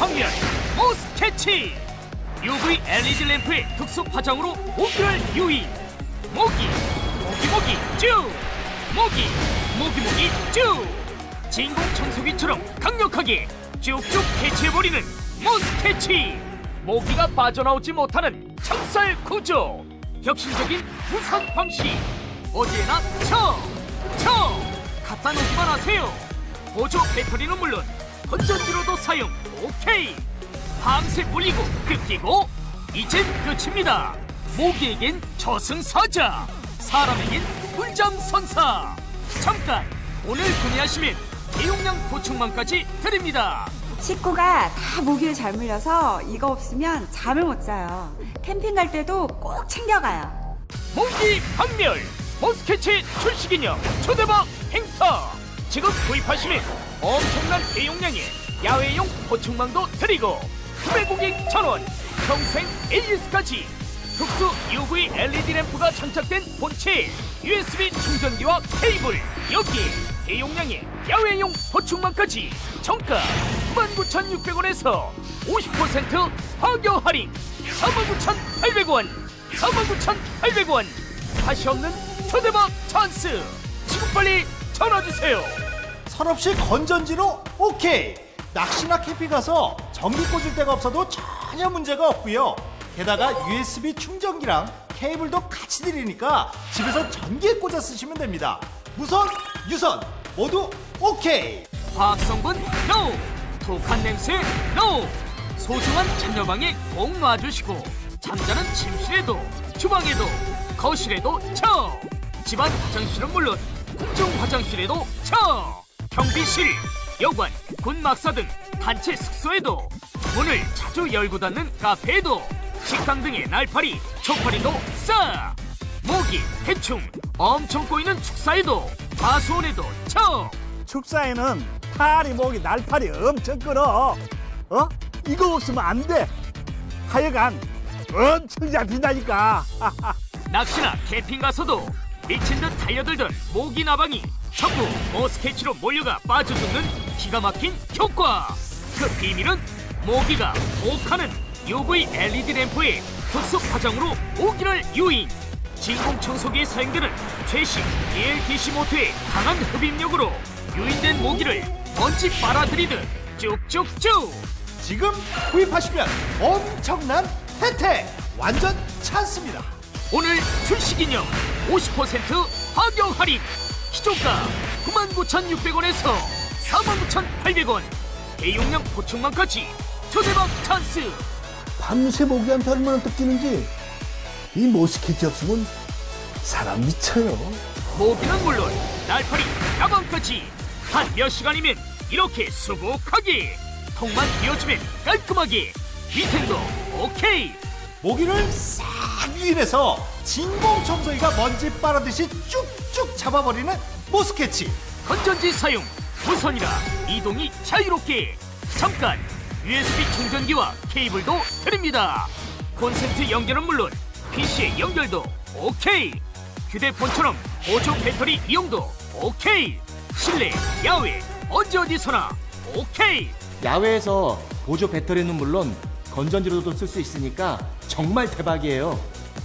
확률 모스캐치. UV LED 램프의 특수 파장으로 모기를 유인 모기 모기 모기 쭉 모기 모기 모기 쭉 진공 청소기처럼 강력하게 쭉쭉 캐치해버리는 모스캐치. 모기가 빠져나오지 못하는 창살 구조. 혁신적인 무선 방식. 어디에나 쳐! 쳐! 갖다 놓기만 하세요. 보조 배터리는 물론 건전지로도 사용. 오케이. 밤새 물리고 뜯기고 이젠 끝입니다. 모기에겐 저승사자 사람에겐 불장선사. 잠깐 오늘 구매하시면 대용량 보충만까지 드립니다. 식구가 다 모기를 잘 물려서 이거 없으면 잠을 못 자요. 캠핑 갈 때도 꼭 챙겨가요. 모기 박멸 모스캐치 출시기념 초대박 행사 지금 구입하시면 엄청난 대용량의 야외용 보충망도 드리고 구매 고객 전원 평생 AS까지 특수 UV LED 램프가 장착된 본체 USB 충전기와 케이블 여기에 대용량의 야외용 보충망까지 정가 99,600원에서 50% 하교 할인 49,800원 49,800원. 다시 없는 초대박 찬스! 지금 빨리 전화주세요 철없이 건전지로 오케이. 낚시나 캠핑 가서 전기 꽂을 데가 없어도 전혀 문제가 없고요. 게다가 USB 충전기랑 케이블도 같이 드리니까 집에서 전기에 꽂아 쓰시면 됩니다. 무선 유선 모두 오케이. 화학성분 NO 독한 냄새 NO 소중한 자녀방에 꼭 놔주시고 잠자는 침실에도 주방에도 거실에도 쳐! 집안 화장실은 물론 공중 화장실에도 쳐 경비실 여관 군막사 등 단체 숙소에도 문을 자주 열고 닫는 카페에도 식당 등의 날파리 초파리도 싸 모기 해충 엄청 꼬이는 축사에도 과수원에도 쳐 축사에는 파리 모기 날파리 엄청 끌어. 어? 이거 없으면 안 돼. 하여간 엄청 잡힌다니까. 낚시나 캠핑 가서도 미친 듯 달려들던 모기 나방이 전부 머스캐치로 몰려가 빠져 죽는 기가 막힌 효과. 그 비밀은 모기가 혹하는 UV LED 램프의 특수 파장으로 모기를 유인. 진공 청소기에 사용되는 최신 ELTC 모터의 강한 흡입력으로 유인된 모기를 먼지 빨아들이듯 쭉쭉쭉. 지금 구입하시면 엄청난 혜택! 완전 찬스입니다. 오늘 출시 기념 50% 하격 할인 기존가 99,600원에서 49,800원. 대용량 보충망까지 초대박 찬스. 밤새 모기한테 얼마나 뜯기는지. 이 모스키트 없으면 사람 미쳐요. 모기는 물론 날파리 가방까지 한 몇 시간이면 이렇게 수북하게 통만 비워주면 깔끔하게 위생도 오케이. 모기를 싹 유인해서 진공 청소기가 먼지 빨아듯이 쭉 쭉 잡아버리는 모스캐치. 건전지 사용 무선이라 이동이 자유롭게. 잠깐 USB 충전기와 케이블도 드립니다. 콘센트 연결은 물론 PC의 연결도 오케이. 휴대폰처럼 보조 배터리 이용도 오케이. 실내 야외 언제 어디서나 오케이. 야외에서 보조 배터리는 물론 건전지로도 쓸 수 있으니까 정말 대박이에요.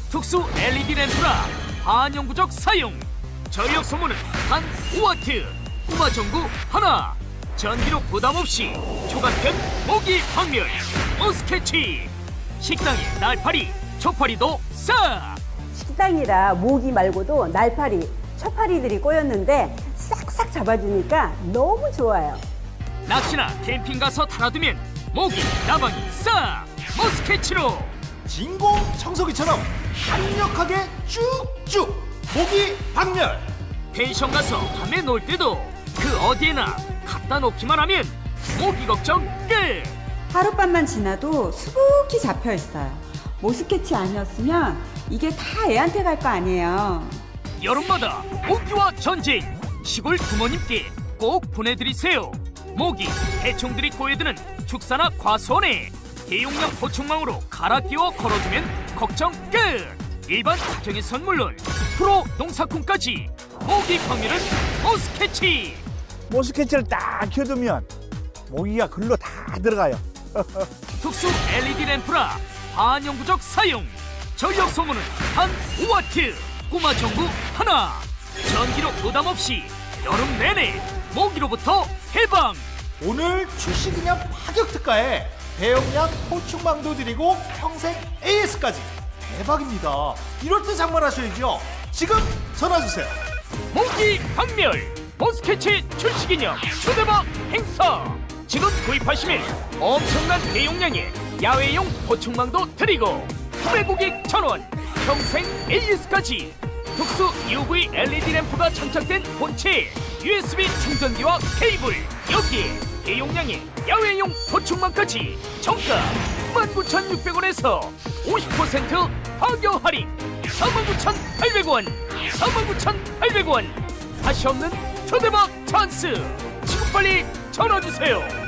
특수 LED 램프라 반영구적 사용 전력 소모는 단 5와트. 꼬마 전구 하나. 전기료 부담 없이 초간편 모기 확률. 모스캐치. 식당에 날파리 초파리도 싸. 식당이라 모기 말고도 날파리, 처파리들이 꼬였는데 싹싹 잡아주니까 너무 좋아요. 낚시나 캠핑 가서 달아두면 모기 나방이 싸. 모스캐치로. 진공 청소기처럼 강력하게 쭉쭉 모기 박멸 펜션 가서 밤에 놀 때도 그 어디에나 갖다 놓기만 하면 모기 걱정 끝 하룻밤만 지나도 수북히 잡혀 있어요. 모스캐치 아니었으면 이게 다 애한테 갈 거 아니에요. 여름마다 모기와 전쟁 시골 부모님께 꼭 보내드리세요 모기 해충들이 꼬여드는 축사나 과수원에 대용량 보충망으로 갈아 끼워 걸어두면 걱정 끝 일반 가정에선 물론 프로 농사꾼까지 모기 확률은 모스캐치. 모스캐치를 딱 켜두면 모기가 글로 다 들어가요. 특수 LED 램프라 반영구적 사용. 전력 소모는 한 5와트. 꼬마 전구 하나. 전기로 부담 없이 여름 내내 모기로부터 해방. 오늘 출시 기념 파격 특가에 대용량 포충망도 드리고 평생 AS까지. 대박입니다. 이럴 때 장만하셔야죠. 지금 전화 주세요. 모기 박멸 모스케치 출시기념 초대박 행사. 지금 구입하시면 엄청난 대용량의 야외용 보충망도 드리고 구매 고객 전원 평생 AS까지. 특수 UV LED 램프가 장착된 본체 USB 충전기와 케이블 여기에 대용량의 야외용 보충망까지 정가 19,600원에서 50% 파격 할인 49,800원 49,800원. 다시 없는 초대박 찬스. 지금 빨리 전화주세요